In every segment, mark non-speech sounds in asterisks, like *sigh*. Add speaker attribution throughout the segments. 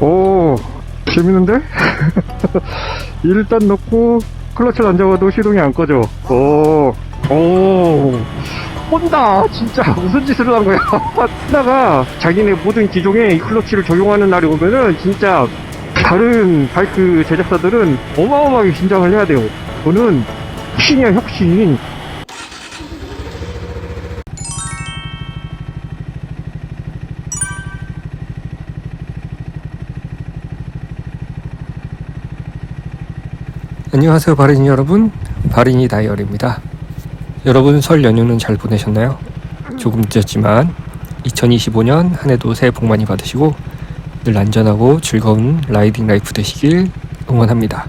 Speaker 1: 오, 재밌는데? *laughs* 일단 넣고 클러치를 안 잡아도 시동이 안 꺼져. 오, 오, 혼다! 진짜 무슨 짓을 한 거야? *laughs* 혼다가 자기네 모든 기종에 이 클러치를 적용하는 날이 오면은 진짜 다른 바이크 제작사들은 어마어마하게 긴장을 해야 돼요. 저는 혁신이야, 혁신.
Speaker 2: 안녕하세요 바린이 여러분. 바린이 다이어리입니다. 여러분 설 연휴는 잘 보내셨나요? 조금 늦었지만 2025년 한 해도 새해 복 많이 받으시고 늘 안전하고 즐거운 라이딩 라이프 되시길 응원합니다.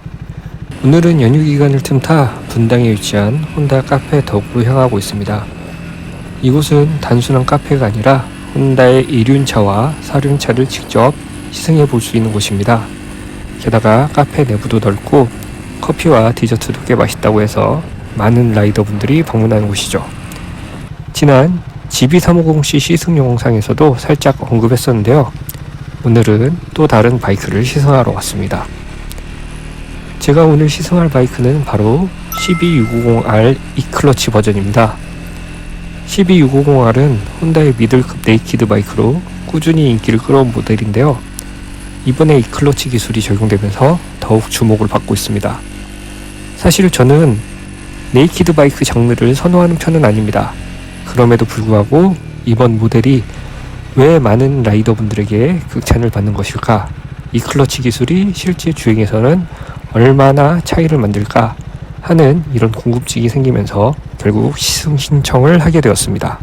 Speaker 2: 오늘은 연휴 기간을 틈타 분당에 위치한 혼다 카페 덕으로 향하고 있습니다. 이곳은 단순한 카페가 아니라 혼다의 이륜차와 사륜차를 직접 시승해 볼 수 있는 곳입니다. 게다가 카페 내부도 넓고 커피와 디저트도 꽤 맛있다고 해서 많은 라이더분들이 방문하는 곳이죠. 지난 GB350C 시승 영상에서도 살짝 언급했었는데요. 오늘은 또 다른 바이크를 시승하러 왔습니다. 제가 오늘 시승할 바이크는 바로 CB650R E클러치 버전입니다. CB650R은 혼다의 미들급 네이키드 바이크로 꾸준히 인기를 끌어온 모델인데요. 이번에 E클러치 기술이 적용되면서 더욱 주목을 받고 있습니다. 사실 저는 네이키드 바이크 장르를 선호하는 편은 아닙니다. 그럼에도 불구하고 이번 모델이 왜 많은 라이더분들에게 극찬을 받는 것일까? 이 클러치 기술이 실제 주행에서는 얼마나 차이를 만들까 하는 이런 궁금증이 생기면서 결국 시승 신청을 하게 되었습니다.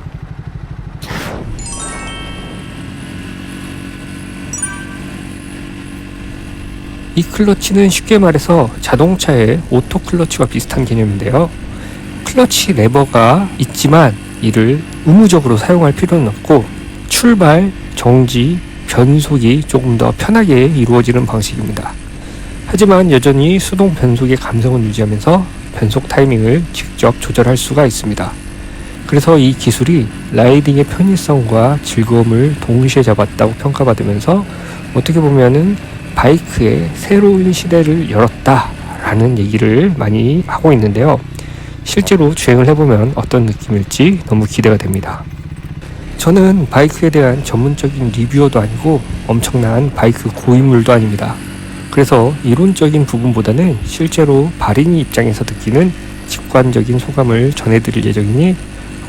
Speaker 2: 이 클러치는 쉽게 말해서 자동차의 오토 클러치와 비슷한 개념인데요. 클러치 레버가 있지만 이를 의무적으로 사용할 필요는 없고 출발, 정지, 변속이 조금 더 편하게 이루어지는 방식입니다. 하지만 여전히 수동 변속의 감성을 유지하면서 변속 타이밍을 직접 조절할 수가 있습니다. 그래서 이 기술이 라이딩의 편의성과 즐거움을 동시에 잡았다고 평가받으면서 어떻게 보면은 바이크의 새로운 시대를 열었다라는 얘기를 많이 하고 있는데요. 실제로 주행을 해보면 어떤 느낌일지 너무 기대가 됩니다. 저는 바이크에 대한 전문적인 리뷰어도 아니고 엄청난 바이크 고인물도 아닙니다. 그래서 이론적인 부분보다는 실제로 발인이 입장에서 느끼는 직관적인 소감을 전해드릴 예정이니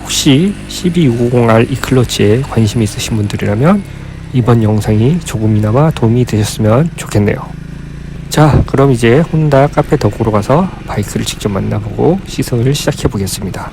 Speaker 2: 혹시 CB650R 이클러치에 관심 있으신 분들이라면 이번 영상이 조금이나마 도움이 되셨으면 좋겠네요. 자, 그럼 이제 혼다 카페 덕으로 가서 바이크를 직접 만나보고 시승을 시작해 보겠습니다.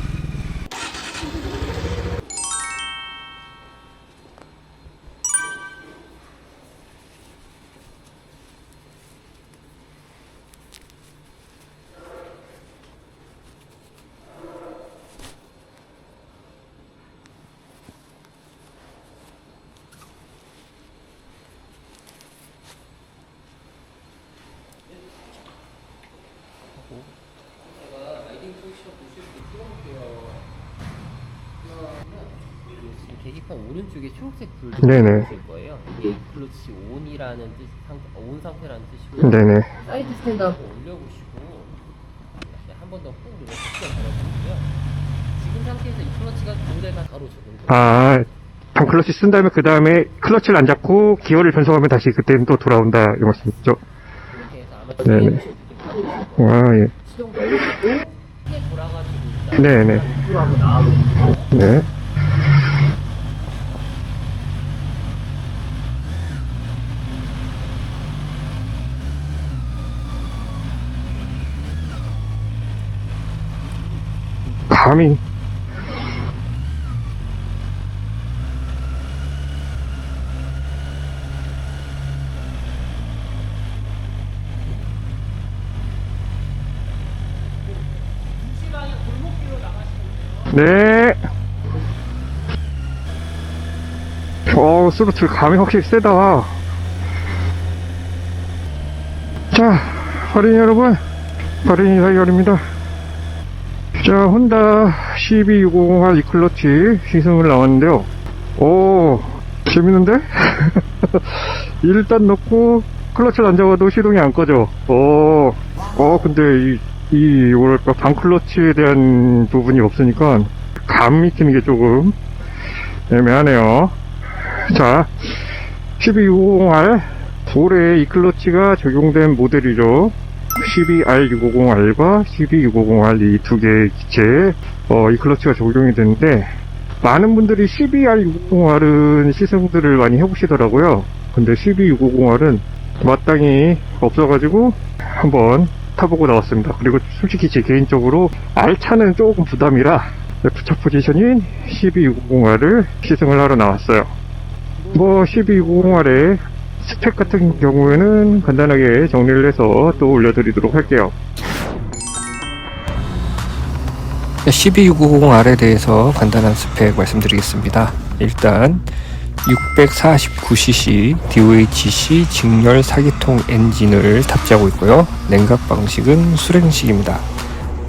Speaker 3: 계기판 오른쪽에 초록색 불도
Speaker 1: 네네.
Speaker 3: 보실 거예요. 이게 클러치 온이라는 뜻, 상, 온 상태라는 뜻이고
Speaker 1: 네네.
Speaker 3: 사이드 스탠드 한번 올려보시고 한 번 더 꾹 눌러서 시간 걸어주고요. 지금 상태에서 이 클러치가 모델가 바로 적용돼요.
Speaker 1: 아, 방 클러치 쓴 다음에 그 다음에 클러치를 안 잡고 기어를 변속하면 다시 그때는 또 돌아온다 이 말씀이죠?
Speaker 3: 이렇게 해서 아마
Speaker 1: 네네. 와, 예.
Speaker 3: 시동 걸고 크게 돌아가지고 일단
Speaker 1: 네네. 네. 감히 네. 어, 스로틀 감이 확실히 세다. 자, 어린이 여러분, 어린이 다이얼입니다. 자, 혼다 CB650R 이클러치 시승을 나왔는데요. 오, 재밌는데? *laughs* 일단 넣고 클러치를 안 잡아도 시동이 안 꺼져. 어, 어, 근데 이, 이, 뭐랄까, 반클러치에 대한 부분이 없으니까 감 익히는 게 조금 애매하네요. 자, 12650R. 올해 이 클러치가 적용된 모델이죠. 12R650R과 12650R 이 두 개의 기체에 어, 이 클러치가 적용이 되는데 많은 분들이 12R650R은 시승들을 많이 해보시더라고요. 근데 12650R은 마땅히 없어가지고 한번 타보고 나왔습니다. 그리고 솔직히 제 개인적으로 R차는 조금 부담이라 F차 포지션인 12650R을 시승을 하러 나왔어요. 뭐 12650R의 스펙 같은 경우에는 간단하게 정리를 해서 또 올려드리도록 할게요.
Speaker 2: 12650R에 대해서 간단한 스펙 말씀드리겠습니다. 일단 649cc DOHC 직렬 4기통 엔진을 탑재하고 있고요. 냉각 방식은 수랭식입니다.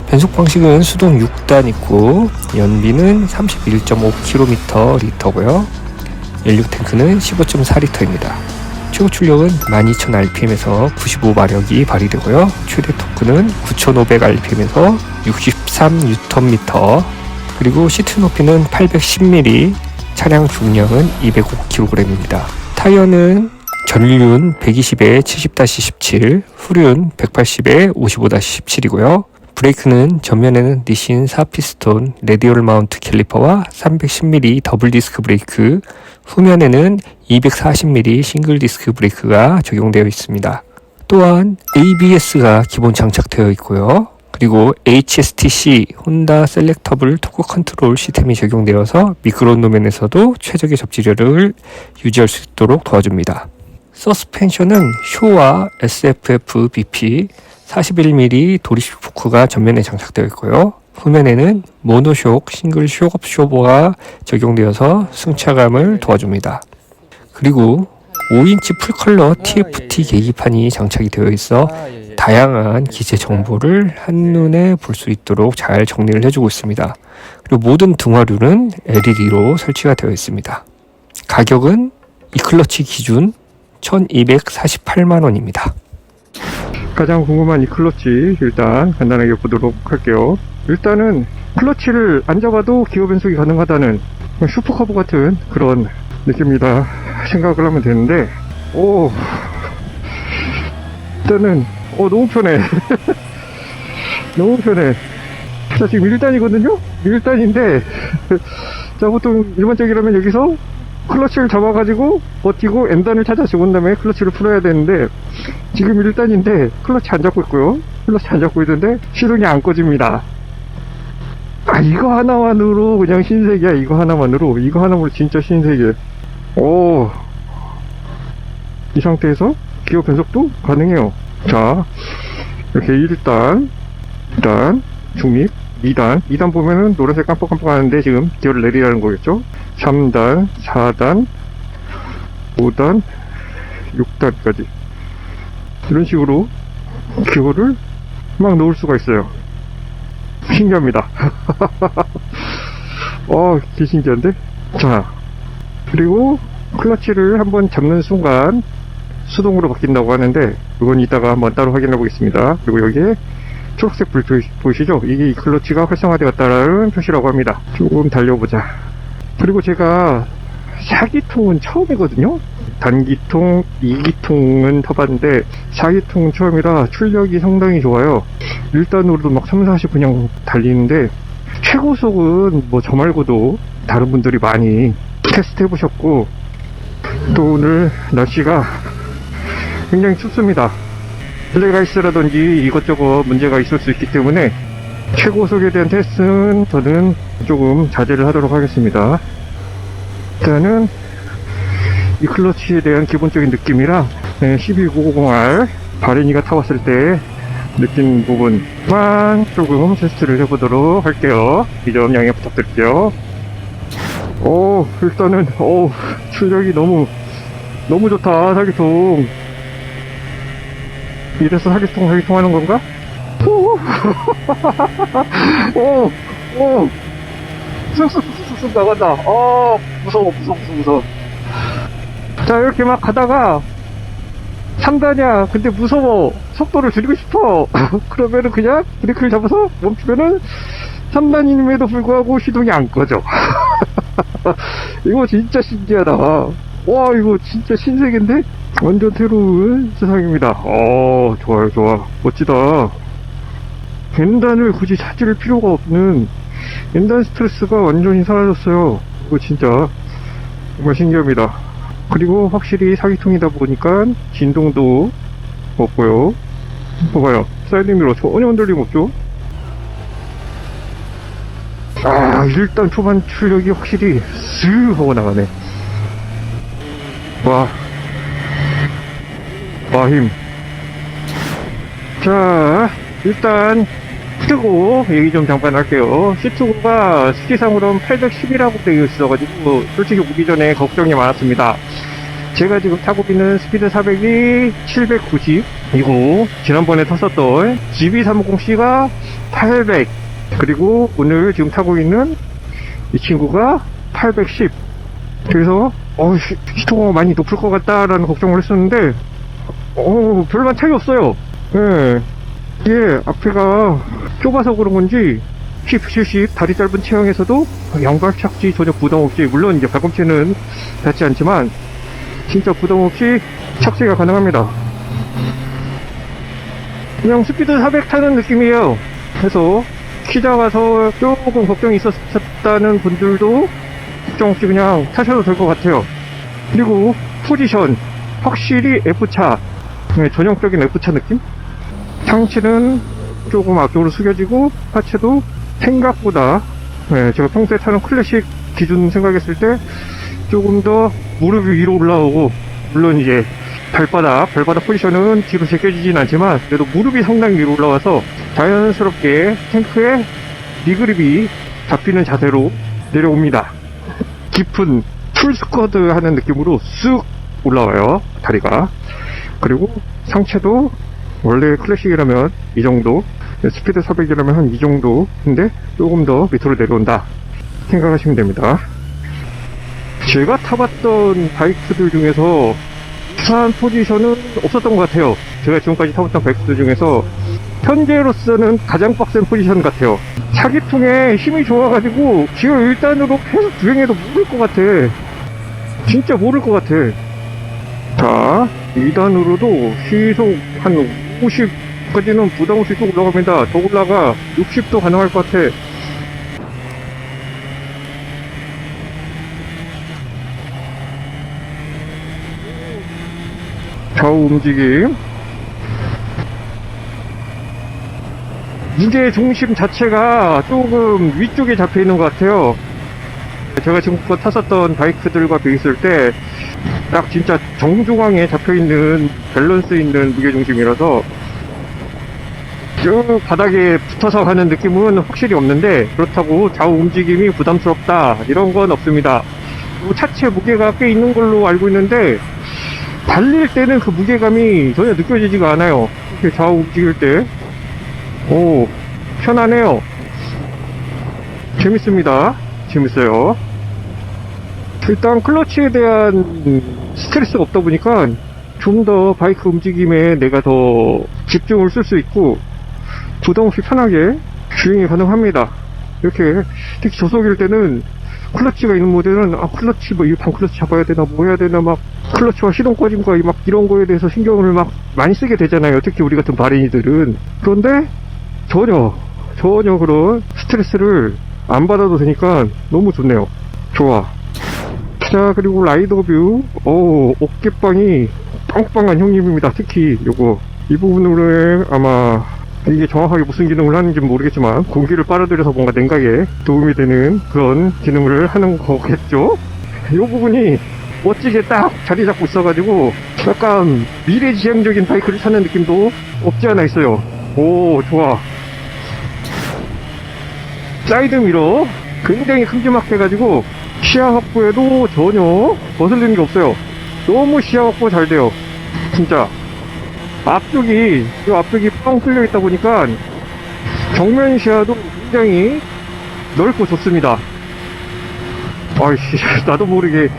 Speaker 2: 변속 방식은 수동 6단 있고 연비는 31.5km 리터고요. 연료 탱크는 15.4리터입니다. 최고 출력은 12,000rpm에서 95마력이 발휘되고요. 최대 토크는 9,500rpm에서 63Nm 그리고 시트 높이는 810mm 차량 중량은 205kg입니다. 타이어는 전륜 120에 70-17, 후륜 180에 55-17이고요. 브레이크는 전면에는 니신 4피스톤 레디얼 마운트 캘리퍼와 310mm 더블 디스크 브레이크, 후면에는 240mm 싱글 디스크 브레이크가 적용되어 있습니다. 또한 ABS가 기본 장착되어 있고요. 그리고 HSTC 혼다 셀렉터블 토크 컨트롤 시스템이 적용되어서 미끄러운 노면에서도 최적의 접지력을 유지할 수 있도록 도와줍니다. 서스펜션은 쇼와 SFF BP 41mm 도리식 포크가 전면에 장착되어 있고요. 후면에는 모노쇼크 싱글 쇼업 쇼버가 적용되어서 승차감을 도와줍니다. 그리고 5인치 풀컬러 TFT 계기판이 장착이 되어 있어 다양한 기체 정보를 한눈에 볼 수 있도록 잘 정리를 해주고 있습니다. 그리고 모든 등화류는 LED로 설치가 되어 있습니다. 가격은 이 클러치 기준 1248만 원입니다.
Speaker 1: 가장 궁금한 이 클러치 일단 간단하게 보도록 할게요. 일단은 클러치를 안 잡아도 기어 변속이 가능하다는 슈퍼커브 같은 그런 느낌이다 생각을 하면 되는데 오 일단은 어 너무 편해. *laughs* 너무 편해. 자 지금 1단이거든요? 1단인데 자 보통 일반적이라면 여기서 클러치를 잡아가지고 버티고 N단을 찾아 죽은 다음에 클러치를 풀어야 되는데 지금 1단인데 클러치 안 잡고 있고요. 클러치 안 잡고 있는데 시동이 안 꺼집니다. 아 이거 하나만으로 그냥 신세계야. 이거 하나만으로. 이거 하나만으로 진짜 신세계 오. 이 상태에서 기어 변속도 가능해요. 자 이렇게 1단 2단 중립 2단. 2단 보면은 노란색 깜빡깜빡 하는데 지금 기어를 내리라는 거겠죠 3단 4단 5단 6단까지 이런 식으로 기어를 막 넣을 수가 있어요 신기합니다 *laughs* 어, 개 신기한데? 자, 그리고 클러치를 한번 잡는 순간 수동으로 바뀐다고 하는데, 그건 이따가 한번 따로 확인해 보겠습니다. 그리고 여기에 초록색 불 보이- 보이시죠? 이게 이 클러치가 활성화되었다는 표시라고 합니다. 조금 달려보자. 그리고 제가 4기통은 처음이거든요? 단기통, 2기통은 타봤는데 4기통은 처음이라 출력이 상당히 좋아요. 1단으로도 막 3, 40 그냥 달리는데 최고속은 뭐 저 말고도 다른 분들이 많이 테스트 해보셨고 또 오늘 날씨가 굉장히 춥습니다. 블랙아이스라든지 이것저것 문제가 있을 수 있기 때문에 최고속에 대한 테스트는 저는 조금 자제를 하도록 하겠습니다. 일단은 이 클러치에 대한 기본적인 느낌이랑 12950R 바레니가 타봤을 때 느낀 부분만 조금 테스트를 해보도록 할게요. 이 점 양해 부탁드릴게요. 오, 일단은, 오, 출력이 너무, 너무 좋다, 사기통. 이래서 사기통, 사기통 하는 건가? 오, 오, 오, 쑥쑥쑥쑥 나간다. 어, 무서워, 무서워, 무서워, 무서워. 자, 이렇게 막 가다가, 산다냐 근데 무서워. 속도를 줄이고 싶어. *laughs* 그러면은 그냥 브레이크를 잡아서 멈추면은 3단임에도 불구하고 시동이 안 꺼져. *laughs* 이거 진짜 신기하다. 와 이거 진짜 신세계인데? 완전 새로운 세상입니다. 어 좋아요 좋아. 멋지다 벤단을 굳이 찾을 필요가 없는 벤단 스트레스가 완전히 사라졌어요. 이거 진짜 정말 신기합니다. 그리고 확실히 사기통이다 보니까 진동도 없고요. 봐봐요. 사이드 미러 전혀 흔들림 없죠? 아 일단 초반 출력이 확실히 쓱 하고 나가네. 와. 와, 힘. 자, 일단, 뜨고, 얘기 좀 잠깐 할게요. C2가 수치상으로는 810이라고 되어 있어가지고, 솔직히 오기 전에 걱정이 많았습니다. 제가 지금 타고 있는 스피드 400이 790이고, 지난번에 탔었던 GB350C가 800, 그리고 오늘 지금 타고 있는 이 친구가 810. 그래서, 어, 시- 시토가 많이 높을 것 같다라는 걱정을 했었는데, 어, 별반 차이 없어요. 예. 이 게 앞에가 좁아서 그런 건지, 힙, 70, 다리 짧은 체형에서도 양발 착지 전혀 부담 없이, 물론 이제 발꿈치는 닿지 않지만, 진짜 부담 없이 착지가 가능합니다. 그냥 스피드 400 타는 느낌이에요. 그래서 키 작아서 조금 걱정이 있었다는 분들도 걱정 없이 그냥 타셔도 될 것 같아요. 그리고 포지션 확실히 F차 네, 전형적인 F차 느낌? 상체는 조금 앞쪽으로 숙여지고 하체도 생각보다 네, 제가 평소에 타는 클래식 기준 생각했을 때 조금 더 무릎이 위로 올라오고 물론 이제 발바닥 발바닥 포지션은 뒤로 제껴지진 않지만 그래도 무릎이 상당히 위로 올라와서 자연스럽게 탱크에 리그립이 잡히는 자세로 내려옵니다. 깊은 풀스쿼드 하는 느낌으로 쑥 올라와요 다리가. 그리고 상체도 원래 클래식이라면 이 정도 스피드 400이라면 한 이 정도인데 조금 더 밑으로 내려온다 생각하시면 됩니다. 제가 타봤던 바이크들 중에서 유사한 포지션은 없었던 것 같아요. 제가 지금까지 타봤던 바이크들 중에서 현재로서는 가장 빡센 포지션 같아요. 차기통에 힘이 좋아가지고 기어 1단으로 계속 주행해도 모를 것 같아. 진짜 모를 것 같아. 자 2단으로도 시속 한 50까지는 부담 없이 쭉 올라갑니다. 더 올라가 60도 가능할 것 같아. 좌우 움직임. 무게 중심 자체가 조금 위쪽에 잡혀 있는 것 같아요. 제가 지금껏 탔었던 바이크들과 비했을 때 딱 진짜 정중앙에 잡혀있는 밸런스 있는 무게중심이라서 쭉 바닥에 붙어서 가는 느낌은 확실히 없는데 그렇다고 좌우 움직임이 부담스럽다 이런 건 없습니다 차체 무게가 꽤 있는 걸로 알고 있는데 달릴 때는 그 무게감이 전혀 느껴지지가 않아요 이렇게 좌우 움직일 때 오, 편하네요. 재밌습니다. 재밌어요. 일단 클러치에 대한 스트레스가 없다 보니까 좀 더 바이크 움직임에 내가 더 집중을 쓸 수 있고 부담 없이 편하게 주행이 가능합니다. 이렇게 특히 저속일 때는 클러치가 있는 모델은 아 클러치 뭐이반 클러치 잡아야 되나 뭐 해야 되나 막 클러치와 시동 꺼짐과 이막 이런 거에 대해서 신경을 막 많이 쓰게 되잖아요. 특히 우리 같은 바린이들은 그런데 전혀 전혀 그런 스트레스를 안 받아도 되니까 너무 좋네요. 좋아. 자 그리고 라이더 뷰오 어깨빵이 빵빵한 형님입니다. 특히 요거 이 부분으로 아마 이게 정확하게 무슨 기능을 하는지 는 모르겠지만 공기를 빨아들여서 뭔가 냉각에 도움이 되는 그런 기능을 하는 거겠죠? 이 부분이 멋지게 딱 자리 잡고 있어가지고 약간 미래지향적인 바이크를 타는 느낌도 없지 않아 있어요. 오 좋아. 사이드 미러 굉장히 큼지막해가지고 시야 확보에도 전혀 거슬리는 게 없어요. 너무 시야 확보 잘 돼요. 진짜. 앞쪽이, 이 앞쪽이 뻥 뚫려 있다 보니까 정면 시야도 굉장히 넓고 좋습니다. 아이씨, *laughs* 나도 모르게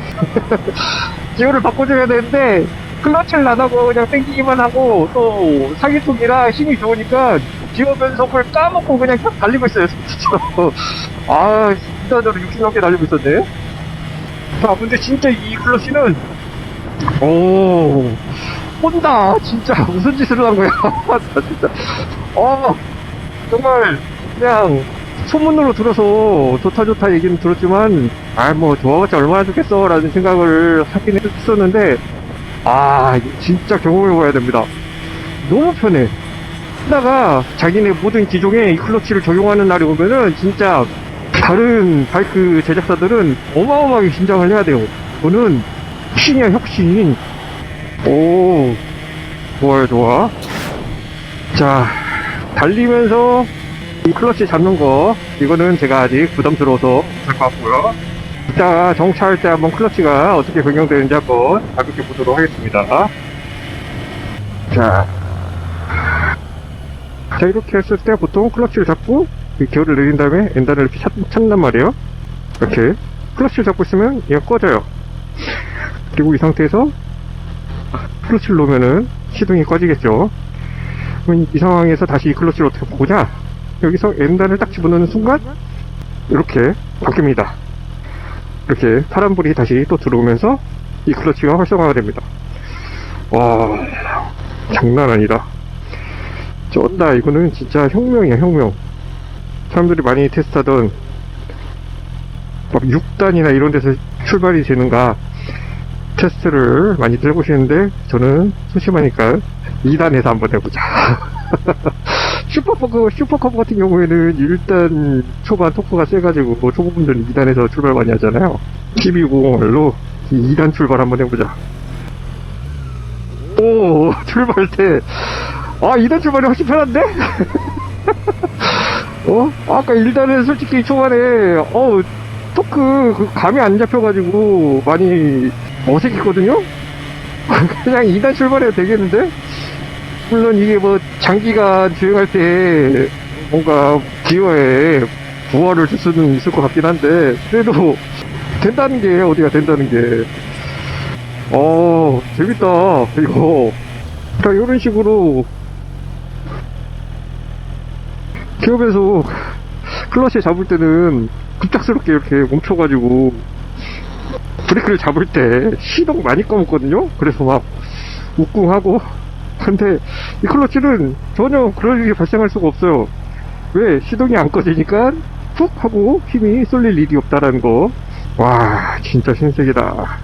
Speaker 1: *laughs* 기어를 바꿔줘야 되는데 클러치를 안 하고 그냥 땡기기만 하고 또 사기통이라 힘이 좋으니까 기어 변속을 까먹고 그냥 쭉 달리고 있어요 *laughs* 진짜 아 진짜 저는 60 넘게 달리고 있었네. 자 근데 진짜 이 클러치는 오 혼다. 진짜 무슨 짓을 한 거야. *laughs* 나 진짜. 어 정말 그냥 소문으로 들어서 좋다 좋다 얘기는 들었지만 아 뭐 좋아봤자 얼마나 좋겠어 라는 생각을 하긴 했었는데 아 진짜 경험해봐야 됩니다. 너무 편해. 하다가 자기네 모든 기종에 이 클러치를 적용하는 날이 오면은 진짜 다른 바이크 제작사들은 어마어마하게 긴장을 해야 돼요. 저는 혁신이야 혁신 오 좋아요 좋아. 자 달리면서 이 클러치 잡는 거 이거는 제가 아직 부담스러워서 할 것 같고요. 이따가 정차할 때 한번 클러치가 어떻게 변경되는지 한번 가볍게 보도록 하겠습니다. 자, 자 이렇게 했을 때 보통 클러치를 잡고 이 기어를 내린 다음에 엔단을 이렇게 찾, 찾는단 말이에요. 이렇게. 클러치를 잡고 있으면 얘가 꺼져요. 그리고 이 상태에서 클러치를 놓으면은 시동이 꺼지겠죠. 그럼 이 상황에서 다시 이 클러치를 어떻게 보냐? 여기서 엔단을 딱 집어넣는 순간 이렇게 바뀝니다. 이렇게 파란불이 다시 또 들어오면서 이 클러치가 활성화가 됩니다. 와 장난 아니다. 쩐다 이거는 진짜 혁명이야 혁명 사람들이 많이 테스트하던 막 6단이나 이런 데서 출발이 되는가 테스트를 많이들 해보시는데 저는 소심하니까 2단에서 한번 해보자. *laughs* 슈퍼커브, 슈퍼커브 같은 경우에는 일단 초반 토크가 세가지고 뭐 초보분들은 2단에서 출발 많이 하잖아요. 1250R로 2단 출발 한번 해보자. 오 *laughs* 출발 때. 아, 2단 출발이 훨씬 편한데? *laughs* 어? 아까 1단은 솔직히 초반에, 어 토크, 그 감이 안 잡혀가지고, 많이 어색했거든요? *laughs* 그냥 2단 출발해도 되겠는데? 물론 이게 뭐, 장기간 주행할 때, 뭔가, 기어에 부하를 줄 수는 있을 것 같긴 한데, 그래도, 된다는 게, 어디가 된다는 게. 어, 재밌다, 이거. 자, 이런 식으로, 기업에서 클러치 잡을 때는 급작스럽게 이렇게 멈춰가지고 브레이크를 잡을 때 시동 많이 꺼먹거든요? 그래서 막 우궁하고 근데 이 클러치는 전혀 그럴 일이 발생할 수가 없어요. 왜? 시동이 안 꺼지니까 툭 하고 힘이 쏠릴 일이 없다라는 거. 와 진짜 신세계다.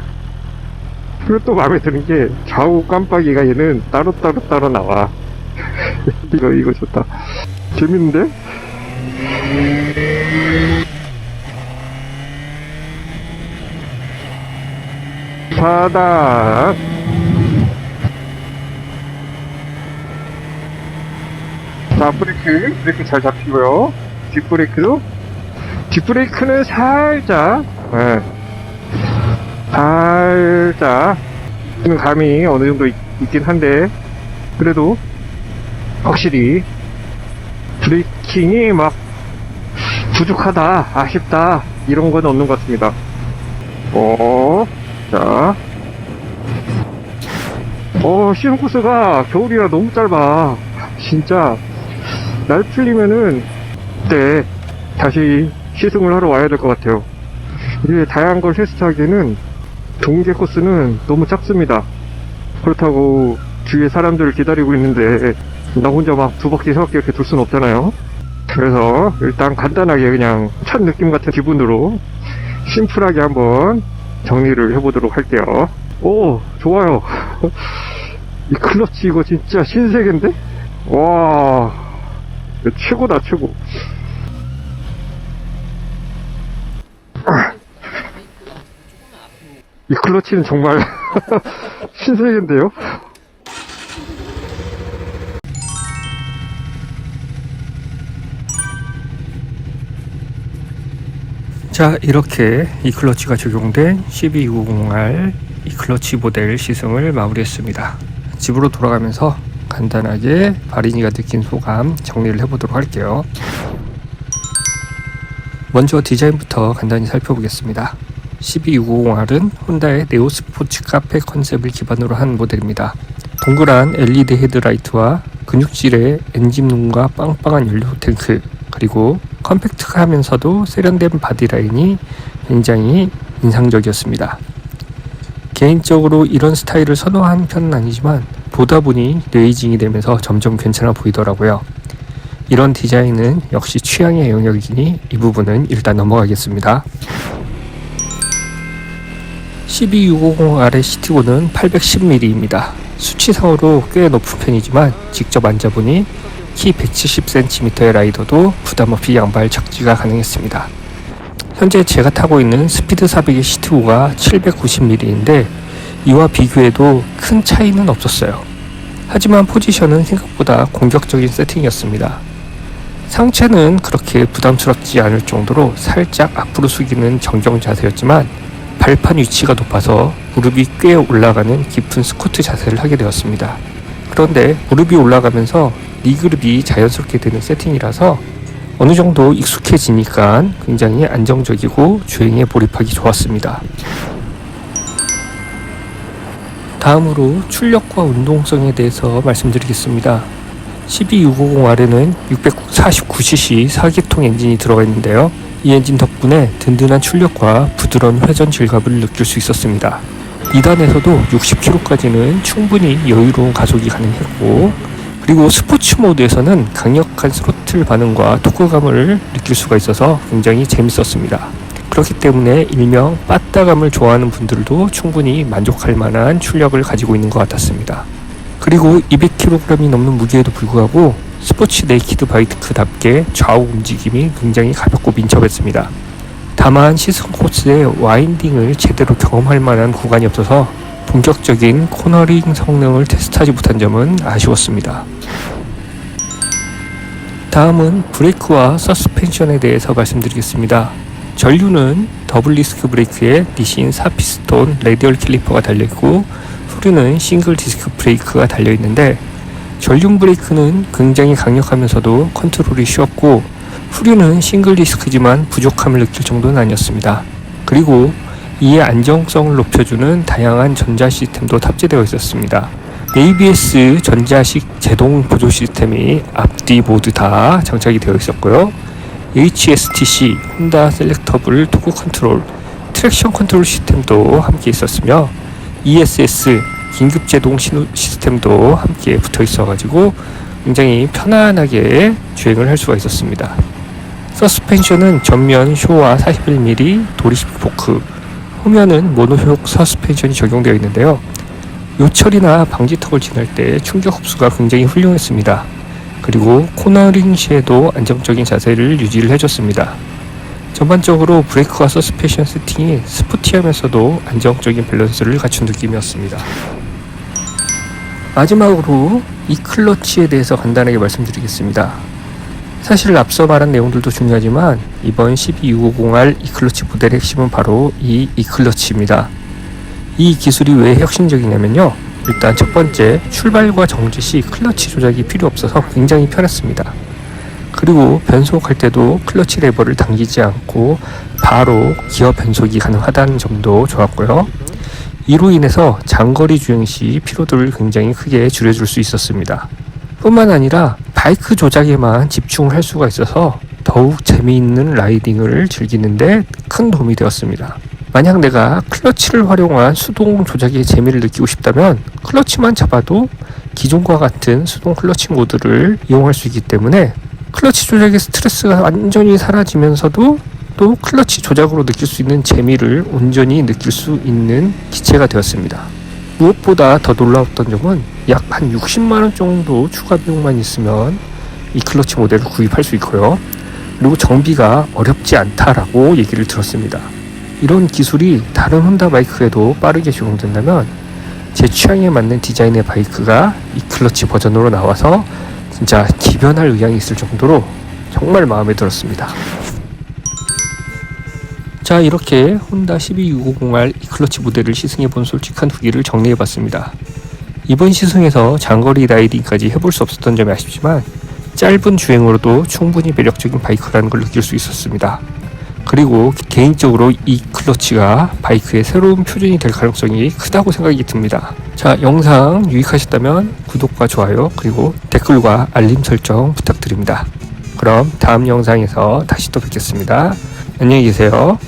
Speaker 1: 그리고 또 마음에 드는 게 좌우 깜빡이가 얘는 따로따로 따로 나와. *laughs* 이거 이거 좋다 재밌는데? 바닥 자 브레이크. 브레이크 잘 잡히고요. 뒷브레이크도. 뒷브레이크는 살짝 예, 살짝. 는 감이 어느 정도 있, 있긴 한데 그래도 확실히 브레이킹이 막 부족하다, 아쉽다, 이런 건 없는 것 같습니다. 어, 자. 어, 시험 코스가 겨울이라 너무 짧아. 진짜, 날 풀리면은, 그때, 다시 시승을 하러 와야 될 것 같아요. 이게 다양한 걸 테스트하기에는, 동계 코스는 너무 작습니다. 그렇다고, 뒤에 사람들을 기다리고 있는데, 나 혼자 막 두 바퀴, 세 바퀴 이렇게 둘 수는 없잖아요. 그래서 일단 간단하게 그냥 첫 느낌 같은 기분으로 심플하게 한번 정리를 해보도록 할게요. 오, 좋아요. *laughs* 이 클러치 이거 진짜 신세계인데? 와, 최고다, 최고. 이 클러치는 정말 *laughs* 신세계인데요?
Speaker 2: 자, 이렇게 이 클러치가 적용된 12290R 이 클러치 모델 시승을 마무리했습니다. 집으로 돌아가면서 간단하게 바린이가 느낀 소감 정리를 해보도록 할게요. 먼저 디자인부터 간단히 살펴보겠습니다. 12650R은 혼다의 네오 스포츠 카페 컨셉을 기반으로 한 모델입니다. 동그란 LED 헤드라이트와 근육질의 엔진룸과 빵빵한 연료 탱크 그리고 컴팩트하면서도 세련된 바디라인이 굉장히 인상적이었습니다. 개인적으로 이런 스타일을 선호하는 편은 아니지만 보다 보니 레이징이 되면서 점점 괜찮아 보이더라고요. 이런 디자인은 역시 취향의 영역이니 이 부분은 일단 넘어가겠습니다. 12650R의 시티고는 810mm입니다. 수치상으로 꽤 높은 편이지만 직접 앉아보니 키 170cm의 라이더도 부담없이 양발 착지가 가능했습니다. 현재 제가 타고 있는 스피드 400의 시트고가 790mm인데 이와 비교해도 큰 차이는 없었어요. 하지만 포지션은 생각보다 공격적인 세팅이었습니다. 상체는 그렇게 부담스럽지 않을 정도로 살짝 앞으로 숙이는 정정 자세였지만 발판 위치가 높아서 무릎이 꽤 올라가는 깊은 스쿼트 자세를 하게 되었습니다. 그런데 무릎이 올라가면서 리그룹이 자연스럽게 되는 세팅이라서 어느 정도 익숙해지니까 굉장히 안정적이고 주행에 몰입하기 좋았습니다. 다음으로 출력과 운동성에 대해서 말씀드리겠습니다. 12650R에는 649cc 4기통 엔진이 들어가 있는데요. 이 엔진 덕분에 든든한 출력과 부드러운 회전 질감을 느낄 수 있었습니다. 2단에서도 60km까지는 충분히 여유로운 가속이 가능했고 그리고 스포츠 모드에서는 강력한 스로틀 반응과 토크감을 느낄 수가 있어서 굉장히 재밌었습니다. 그렇기 때문에 일명 빠따감을 좋아하는 분들도 충분히 만족할 만한 출력을 가지고 있는 것 같았습니다. 그리고 200kg이 넘는 무게에도 불구하고 스포츠 네이키드 바이크답게 좌우 움직임이 굉장히 가볍고 민첩했습니다. 다만 시승 코스의 와인딩을 제대로 경험할 만한 구간이 없어서 본격적인 코너링 성능을 테스트하지 못한 점은 아쉬웠습니다. 다음은 브레이크와 서스펜션에 대해서 말씀드리겠습니다. 전류는 더블 디스크 브레이크에 니신 4피스톤 레디얼 캘리퍼가 달려있고 후륜은 싱글 디스크 브레이크가 달려있는데 전륜 브레이크는 굉장히 강력하면서도 컨트롤이 쉬웠고 후륜은 싱글 디스크지만 부족함을 느낄 정도는 아니었습니다. 그리고 이에 안정성을 높여주는 다양한 전자 시스템도 탑재되어 있었습니다. ABS 전자식 제동 보조 시스템이 앞뒤 모두 다 장착이 되어 있었고요. HSTC 혼다 셀렉터블 토크 컨트롤 트랙션 컨트롤 시스템도 함께 있었으며 ESS 긴급 제동 신호 시스템도 함께 붙어 있어 가지고 굉장히 편안하게 주행을 할 수가 있었습니다. 서스펜션은 전면 쇼와 41mm 도리십 포크, 후면은 모노쇼크 서스펜션이 적용되어 있는데요. 요철이나 방지턱을 지날 때 충격 흡수가 굉장히 훌륭했습니다. 그리고 코너링 시에도 안정적인 자세를 유지를 해줬습니다. 전반적으로 브레이크와 서스펜션 세팅이 스포티하면서도 안정적인 밸런스를 갖춘 느낌이었습니다. 마지막으로 이 클러치에 대해서 간단하게 말씀드리겠습니다. 사실 앞서 말한 내용들도 중요하지만 이번 12650R 이 클러치 모델의 핵심은 바로 이 이클러치입니다. 이 기술이 왜 혁신적이냐면요. 일단 첫 번째 출발과 정지 시 클러치 조작이 필요 없어서 굉장히 편했습니다. 그리고 변속할 때도 클러치 레버를 당기지 않고 바로 기어 변속이 가능하다는 점도 좋았고요. 이로 인해서 장거리 주행 시 피로도를 굉장히 크게 줄여줄 수 있었습니다. 뿐만 아니라 바이크 조작에만 집중을 할 수가 있어서 더욱 재미있는 라이딩을 즐기는데 큰 도움이 되었습니다. 만약 내가 클러치를 활용한 수동 조작의 재미를 느끼고 싶다면 클러치만 잡아도 기존과 같은 수동 클러치 모드를 이용할 수 있기 때문에 클러치 조작의 스트레스가 완전히 사라지면서도 또 클러치 조작으로 느낄 수 있는 재미를 온전히 느낄 수 있는 기체가 되었습니다. 무엇보다 더 놀라웠던 점은 약 한 60만원 정도 추가 비용만 있으면 이 클러치 모델을 구입할 수 있고요. 그리고 정비가 어렵지 않다라고 얘기를 들었습니다. 이런 기술이 다른 혼다 바이크에도 빠르게 적용된다면 제 취향에 맞는 디자인의 바이크가 이 클러치 버전으로 나와서 진짜 기변할 의향이 있을 정도로 정말 마음에 들었습니다. 자 이렇게 혼다 12650R 이 클러치 모델을 시승해 본 솔직한 후기를 정리해 봤습니다. 이번 시승에서 장거리 라이딩까지 해볼 수 없었던 점이 아쉽지만 짧은 주행으로도 충분히 매력적인 바이크라는 걸 느낄 수 있었습니다. 그리고 개인적으로 이 클러치가 바이크의 새로운 표준이 될 가능성이 크다고 생각이 듭니다. 자, 영상 유익하셨다면 구독과 좋아요, 그리고 댓글과 알림 설정 부탁드립니다. 그럼 다음 영상에서 다시 또 뵙겠습니다. 안녕히 계세요.